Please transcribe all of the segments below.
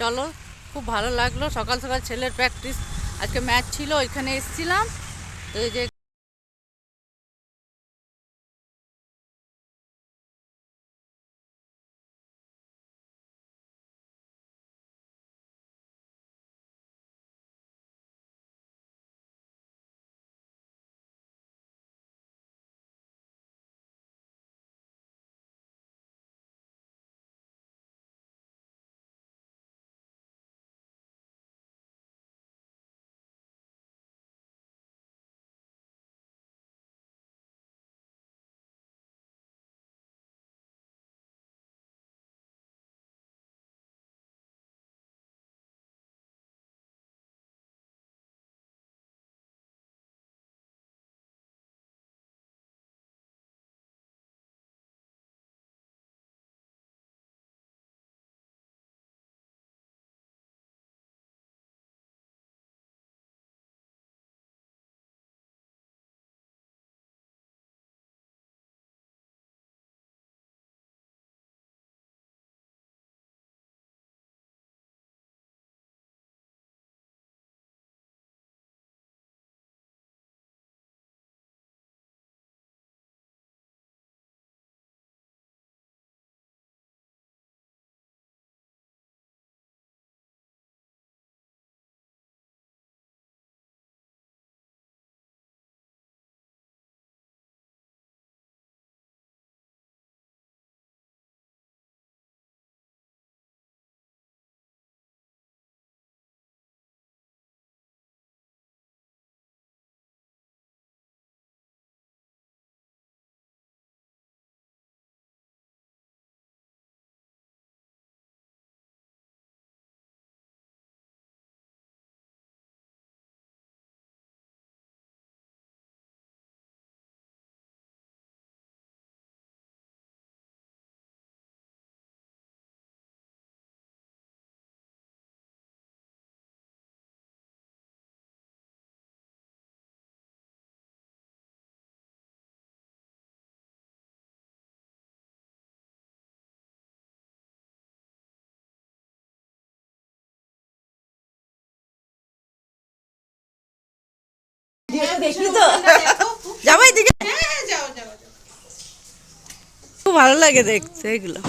চলো, খুব ভালো লাগল। সকাল সকাল ছেলের প্র্যাকটিস আজকে ম্যাচ ছিল, ওইখানে এসেছিলাম। তো এই যে দেখলি তো যাব এদিকে হ্যাঁ যাও যাও। খুব ভালো লাগে দেখতে এগুলো।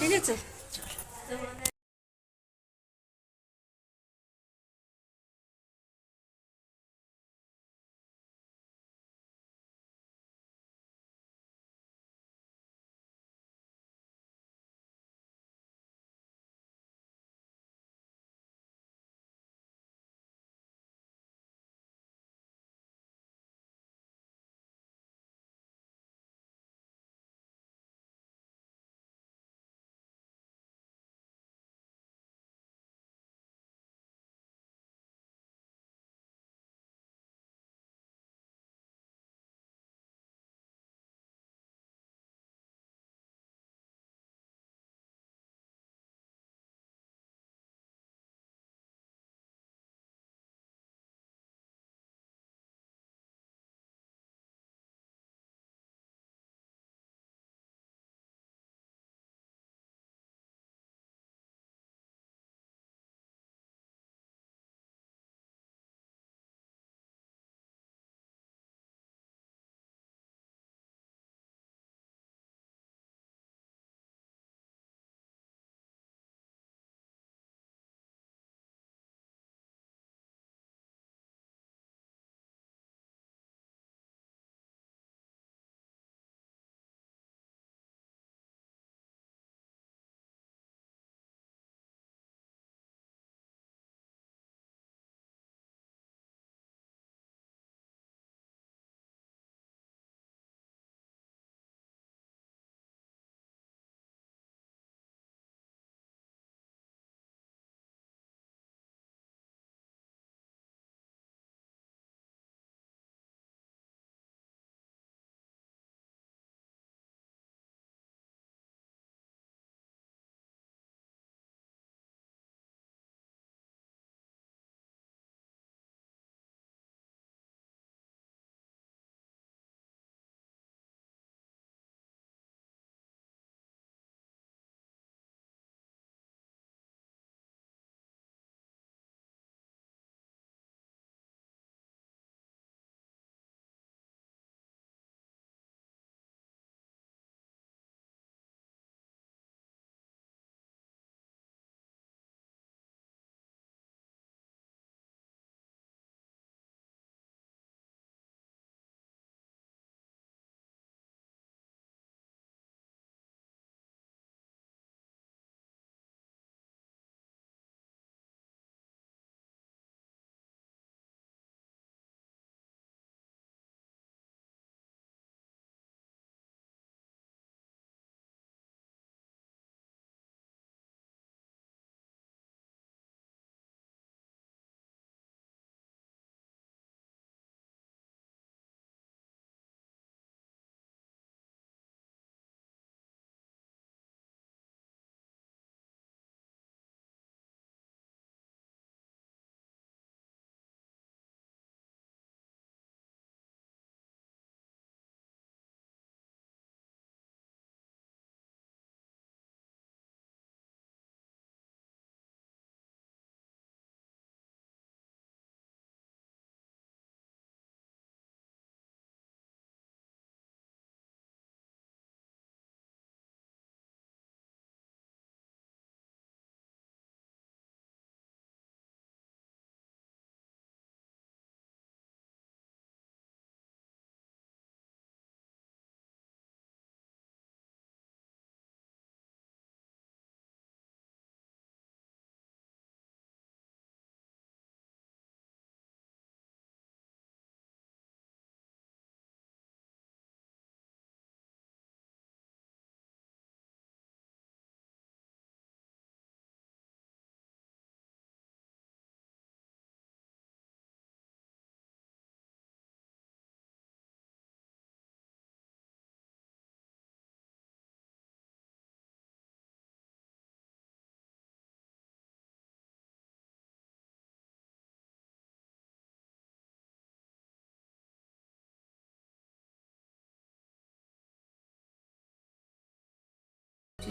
ঠিক আছে।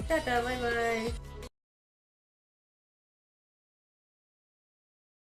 Tata, bye bye.